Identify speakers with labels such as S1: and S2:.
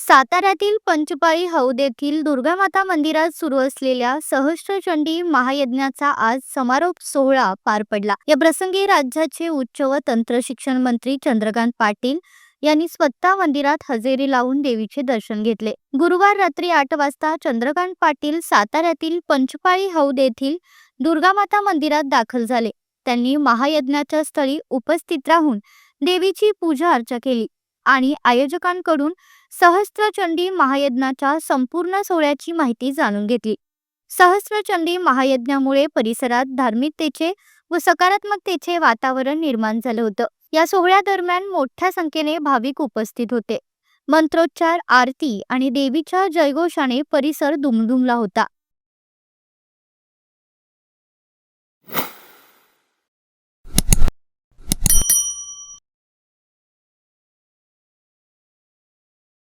S1: साताऱ्यातील पंचपाळी हौद येथील दुर्गामाता मंदिरात सुरू असलेल्या सहस्त्रचंडी महायज्ञाचा आज समारोप सोहळा पार पडला. या प्रसंगी राज्याचे उच्च व तंत्र शिक्षण मंत्री चंद्रकांत पाटील यांनी स्वतः मंदिरात हजेरी लावून देवीचे दर्शन घेतले. गुरुवार रात्री आठ वाजता चंद्रकांत पाटील साताऱ्यातील पंचपाळी हौद येथील दुर्गामाता मंदिरात दाखल झाले. त्यांनी महायज्ञाच्या स्थळी उपस्थित राहून देवीची पूजा अर्चा केली. आणि आयोजकांकडून सहस्त्रचंडी महायज्ञाच्या संपूर्ण सोहळ्याची माहिती जाणून घेतली. सहस्त्रचंडी महायज्ञामुळे परिसरात धार्मिकतेचे व सकारात्मकतेचे वातावरण निर्माण झालं होतं. या सोहळ्यादरम्यान मोठ्या संख्येने भाविक उपस्थित होते. मंत्रोच्चार आरती आणि देवीच्या जयघोषाने परिसर दुमदुमला होता.